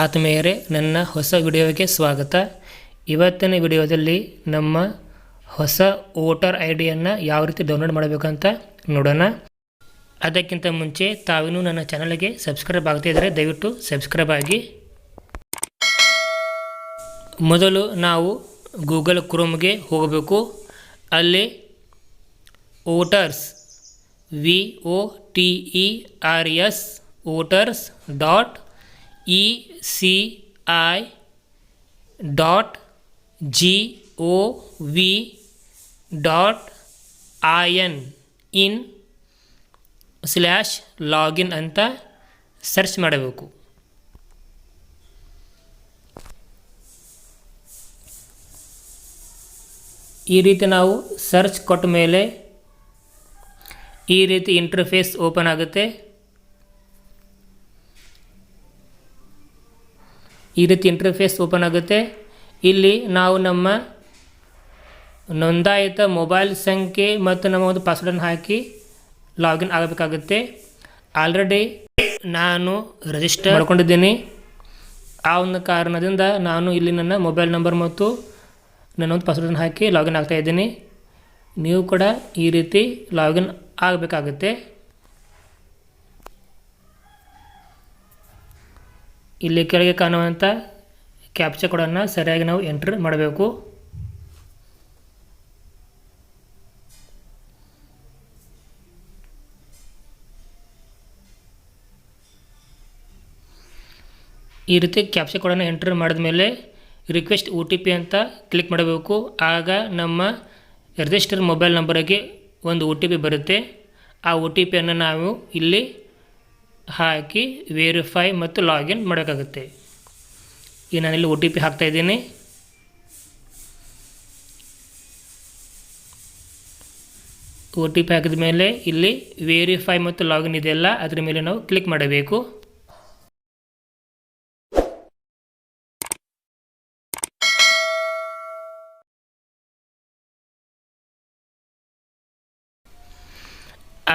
ಆತ್ಮೀಯರೇ, ನನ್ನ ಹೊಸ ವಿಡಿಯೋಗೆ ಸ್ವಾಗತ. ಇವತ್ತಿನ ವಿಡಿಯೋದಲ್ಲಿ ನಮ್ಮ ಹೊಸ ವೋಟರ್ ಐ ಡಿಯನ್ನು ಯಾವ ರೀತಿ ಡೌನ್ಲೋಡ್ ಮಾಡಬೇಕಂತ ನೋಡೋಣ. ಅದಕ್ಕಿಂತ ಮುಂಚೆ ತಾವಿನೂ ನನ್ನ ಚಾನಲ್ಗೆ ಸಬ್ಸ್ಕ್ರೈಬ್ ಆಗ್ತಾ ಇದ್ದರೆ ದಯವಿಟ್ಟು ಸಬ್ಸ್ಕ್ರೈಬ್ ಆಗಿ. ಮೊದಲು ನಾವು ಗೂಗಲ್ ಕ್ರೋಮ್ಗೆ ಹೋಗಬೇಕು. ಅಲ್ಲಿ voters, V O T E R S voters dot E C I dot G O V dot I N in slash login ಅಂತ ಸರ್ಚ್ ಮಾಡಬೇಕು. ಈ ರೀತಿ ನಾವು ಸರ್ಚ್ ಕೊಟ್ಟ ಮೇಲೆ ಈ ರೀತಿ ಇಂಟರ್ಫೇಸ್ ಓಪನ್ ಆಗುತ್ತೆ. ಈ ರೀತಿ ಇಂಟರ್ಫೇಸ್ ಓಪನ್ ಆಗುತ್ತೆ. ಇಲ್ಲಿ ನಾವು ನಮ್ಮ ನೋಂದಾಯಿತ ಮೊಬೈಲ್ ಸಂಖ್ಯೆ ಮತ್ತು ನಮ್ಮ ಒಂದು ಪಾಸ್ವರ್ಡನ್ನು ಹಾಕಿ ಲಾಗಿನ್ ಆಗಬೇಕಾಗುತ್ತೆ. ಆಲ್ರೆಡಿ ನಾನು ರಿಜಿಸ್ಟರ್ ಮಾಡ್ಕೊಂಡಿದ್ದೀನಿ. ಆ ಒಂದು ಕಾರಣದಿಂದ ನಾನು ಇಲ್ಲಿ ನನ್ನ ಮೊಬೈಲ್ ನಂಬರ್ ಮತ್ತು ನನ್ನ ಒಂದು ಪಾಸ್ವರ್ಡನ್ನು ಹಾಕಿ ಲಾಗಿನ್ ಆಗ್ತಾ ಇದ್ದೀನಿ. ನೀವು ಕೂಡ ಈ ರೀತಿ ಲಾಗಿನ್ ಆಗಬೇಕಾಗುತ್ತೆ. ಇಲ್ಲಿ ಕೆಳಗೆ ಕಾಣುವಂಥ ಕ್ಯಾಪ್ಚ ಕೋಡನ್ನು ಸರಿಯಾಗಿ ನಾವು ಎಂಟ್ರ್ ಮಾಡಬೇಕು. ಈ ರೀತಿ ಕ್ಯಾಪ್ಚ ಕೋಡನ್ನು ಎಂಟ್ರ್ ಮಾಡಿದ ಮೇಲೆ ರಿಕ್ವೆಸ್ಟ್ ಓ ಟಿ ಪಿ ಅಂತ ಕ್ಲಿಕ್ ಮಾಡಬೇಕು. ಆಗ ನಮ್ಮ ರಿಜಿಸ್ಟರ್ ಮೊಬೈಲ್ ನಂಬರಿಗೆ ಒಂದು ಓ ಟಿ ಪಿ ಬರುತ್ತೆ. ಆ ಒ ಟಿ ಪಿಯನ್ನು ನಾವು ಇಲ್ಲಿ ಹಾಕಿ ವೇರಿಫೈ ಮತ್ತು ಲಾಗಿನ್ ಮಾಡಬೇಕಾಗುತ್ತೆ ಈಗ ನಾನಿಲ್ಲಿ ಒ ಟಿ ಪಿ ಹಾಕ್ತಾಯಿದ್ದೀನಿ ಒ ಟಿ ಪಿ ಹಾಕಿದ ಮೇಲೆ ಇಲ್ಲಿ ವೇರಿಫೈ ಮತ್ತು ಲಾಗಿನ್ ಇದೆಯಲ್ಲ, ಅದರ ಮೇಲೆ ನಾವು ಕ್ಲಿಕ್ ಮಾಡಬೇಕು.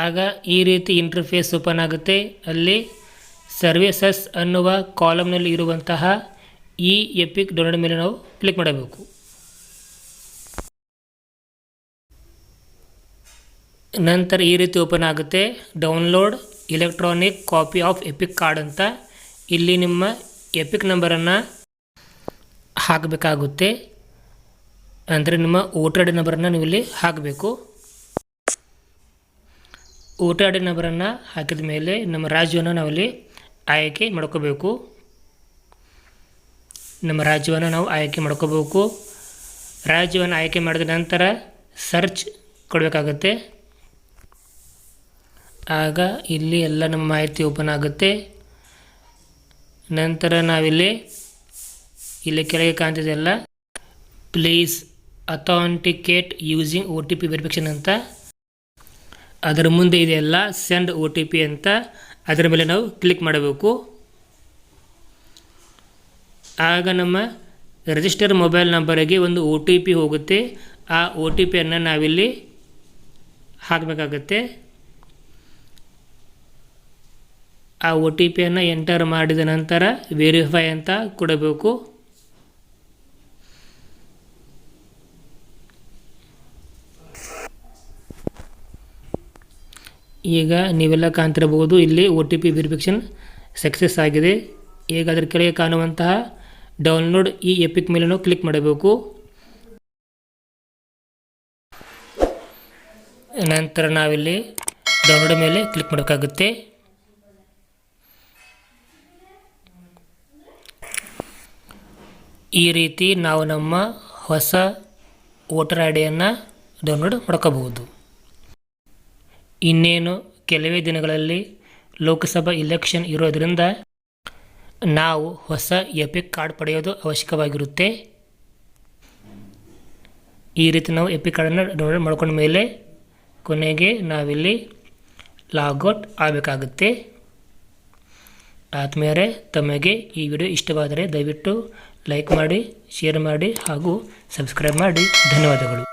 ಆಗ ಈ ರೀತಿ ಇಂಟರ್ಫೇಸ್ ಓಪನ್ ಆಗುತ್ತೆ. ಅಲ್ಲಿ ಸರ್ವಿಸಸ್ ಅನ್ನುವ ಕಾಲಮ್ನಲ್ಲಿ ಇರುವಂತಹ ಈ ಎಪಿಕ್ ಡೌನ್ಲೋಡ್ ಮೇಲೆ ನಾವು ಕ್ಲಿಕ್ ಮಾಡಬೇಕು. ನಂತರ ಈ ರೀತಿ ಓಪನ್ ಆಗುತ್ತೆ. Download electronic copy of EPIC card ಅಂತ. ಇಲ್ಲಿ ನಿಮ್ಮ ಎಪಿಕ್ ನಂಬರನ್ನು ಹಾಕಬೇಕಾಗುತ್ತೆ. ಅಂದರೆ ನಿಮ್ಮ ವೋಟರ್ ಐ ಡಿ ನಂಬರನ್ನು ನೀವು ಇಲ್ಲಿ ಹಾಕಬೇಕು. ವೋಟರ್ ಐ ಡಿ ನಂಬರನ್ನು ಹಾಕಿದ ಮೇಲೆ ನಮ್ಮ ರಾಜ್ಯವನ್ನು ನಾವಿಲ್ಲಿ ಆಯ್ಕೆ ಮಾಡ್ಕೋಬೇಕು. ನಮ್ಮ ರಾಜ್ಯವನ್ನು ನಾವು ಆಯ್ಕೆ ಮಾಡ್ಕೋಬೇಕು. ರಾಜ್ಯವನ್ನು ಆಯ್ಕೆ ಮಾಡಿದ ನಂತರ ಸರ್ಚ್ ಕೊಡಬೇಕಾಗುತ್ತೆ. ಆಗ ಇಲ್ಲಿ ಎಲ್ಲ ನಮ್ಮ ಮಾಹಿತಿ ಓಪನ್ ಆಗುತ್ತೆ. ನಂತರ ನಾವಿಲ್ಲಿ ಇಲ್ಲಿ ಕೆಳಗೆ ಕಾಣ್ತಿದೆಲ್ಲ please authenticate using O T P verification ಅಂತ. ಅದರ ಮುಂದೆ ಇದೆಯಲ್ಲ ಸೆಂಡ್ ಒ ಟಿ ಪಿ ಅಂತ. ಅದರ ಮೇಲೆ ನಾವು ಕ್ಲಿಕ್ ಮಾಡಬೇಕು. ಆಗ ನಮ್ಮ ರಿಜಿಸ್ಟರ್ ಮೊಬೈಲ್ ನಂಬರಿಗೆ ಒಂದು ಒ ಟಿ ಪಿ ಹೋಗುತ್ತೆ. ಆ ಒ ಟಿ ಪಿಯನ್ನು ನಾವಿಲ್ಲಿ ಹಾಕಬೇಕಾಗತ್ತೆ. ಆ ಒ ಟಿ ಪಿಯನ್ನು ಎಂಟರ್ ಮಾಡಿದ ನಂತರ ವೆರಿಫೈ ಅಂತ ಕೊಡಬೇಕು. ಈಗ ನೀವೆಲ್ಲ ಕಾಣ್ತಿರಬಹುದು, ಇಲ್ಲಿ ಒ ಟಿ ಪಿ ಸಕ್ಸಸ್ ಆಗಿದೆ. ಈಗ ಅದರ ಕೆಳಗೆ ಕಾಣುವಂತಹ ಡೌನ್ಲೋಡ್ ಈ ಎಪಿಕ್ ಮೇಲೆ ಕ್ಲಿಕ್ ಮಾಡಬೇಕು. ನಂತರ ನಾವಿಲ್ಲಿ ಡೌನ್ಲೋಡ್ ಮೇಲೆ ಕ್ಲಿಕ್ ಮಾಡಬೇಕಾಗುತ್ತೆ ಈ ರೀತಿ ನಾವು ನಮ್ಮ ಹೊಸ ವೋಟರ್ ಐ ಡೌನ್ಲೋಡ್ ಮಾಡ್ಕೋಬಹುದು. ಇನ್ನೇನು ಕೆಲವೇ ದಿನಗಳಲ್ಲಿ ಲೋಕಸಭಾ ಇಲೆಕ್ಷನ್ ಇರೋದರಿಂದ ನಾವು ಹೊಸ ಎಪಿಕ್ ಕಾರ್ಡ್ ಪಡೆಯೋದು ಅವಶ್ಯಕವಾಗಿರುತ್ತೆ. ಈ ರೀತಿ ನಾವು ಎಪಿಕ್ ಕಾರ್ಡನ್ನು ಡೌನ್ಲೋಡ್ ಮಾಡ್ಕೊಂಡ ಮೇಲೆ ಕೊನೆಗೆ ನಾವಿಲ್ಲಿ ಲಾಗೌಟ್ ಆಗಬೇಕಾಗುತ್ತೆ. ಆದಮೇಲೆ ತಮಗೆ ಈ ವಿಡಿಯೋ ಇಷ್ಟವಾದರೆ ದಯವಿಟ್ಟು ಲೈಕ್ ಮಾಡಿ ಶೇರ್ ಮಾಡಿ ಹಾಗೂ ಸಬ್ಸ್ಕ್ರೈಬ್ ಮಾಡಿ. ಧನ್ಯವಾದಗಳು.